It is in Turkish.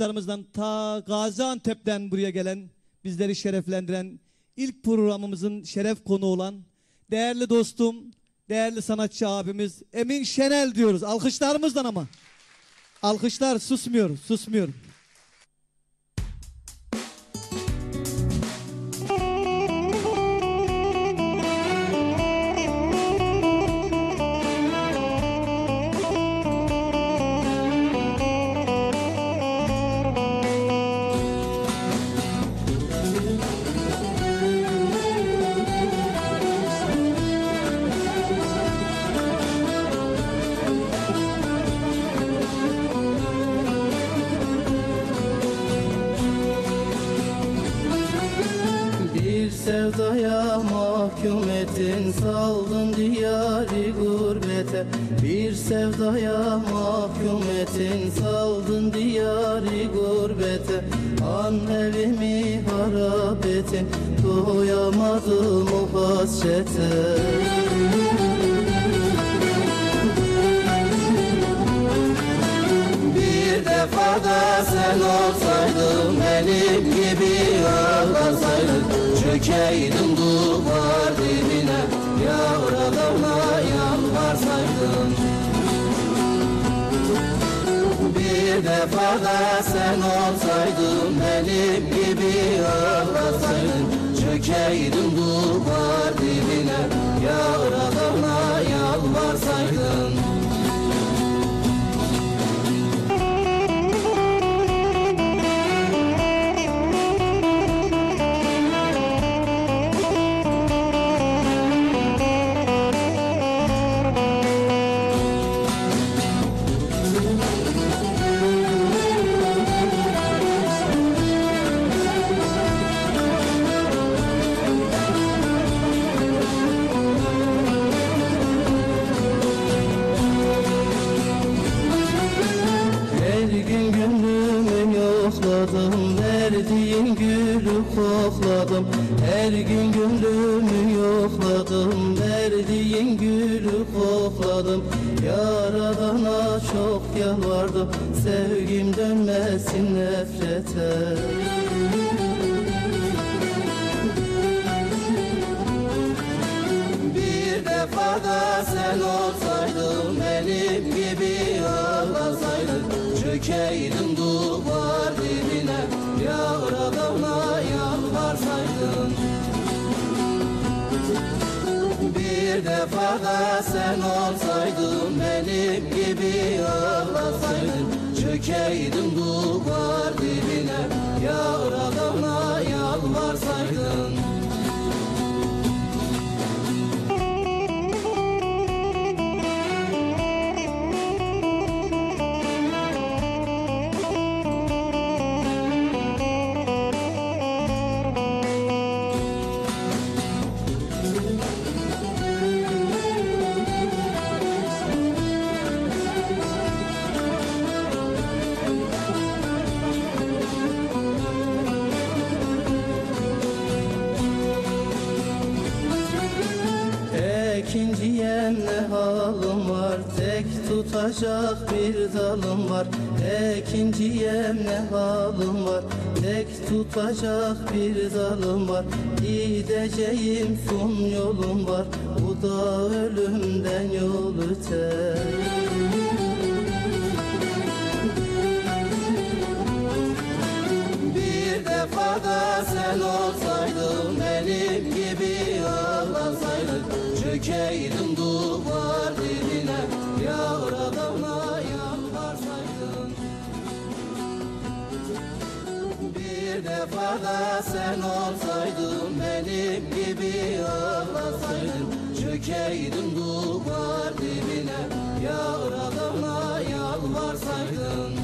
Larımızdan ta Gaziantep'ten buraya gelen, bizleri şereflendiren, ilk programımızın şeref konu olan değerli dostum, değerli sanatçı abimiz Emin Şenel diyoruz. Alkışlarımızdan ama. Alkışlar susmuyor, susmuyor. Sevdaya mahkum ettin Saldın diyari gurbete. Bir sevdaya mahkum ettin Saldın diyari gurbete. An evimi harap ettin Doyamadım o hasrete. Bir defa da sen olsaydın benim gibi ağlasaydın Çökeydin duvar dibine. Yavradana yalvarsaydın. Bir defa da sen olsaydın benim gibi ağlasaydın. Çökeydin duvar dibine. Yavradana Her gün gönlümü yokladım Verdiğin gülü kokladım. Yaradana çok yalvardım Sevgim dönmesin nefrete. Bir defa da sen olsaydın benim gibi ağlasaydın Çökeydin Bir defa da sen olsaydın benim gibi ağlasaydın. Çökeydin duvar İkinciyem ne halim var? Tek tutacak bir dalım var. İkinciyem ne halim var? Tek tutacak bir dalım var. Gideceğim son yolum var. Bu da ölümden yol öter. Da sen olsaydın benim gibi ağlasaydın Çökeydin Bir defa da sen olsaydın benim gibi ağlasaydın. Çökeydin duvar dibine Yavradana yalvarsaydın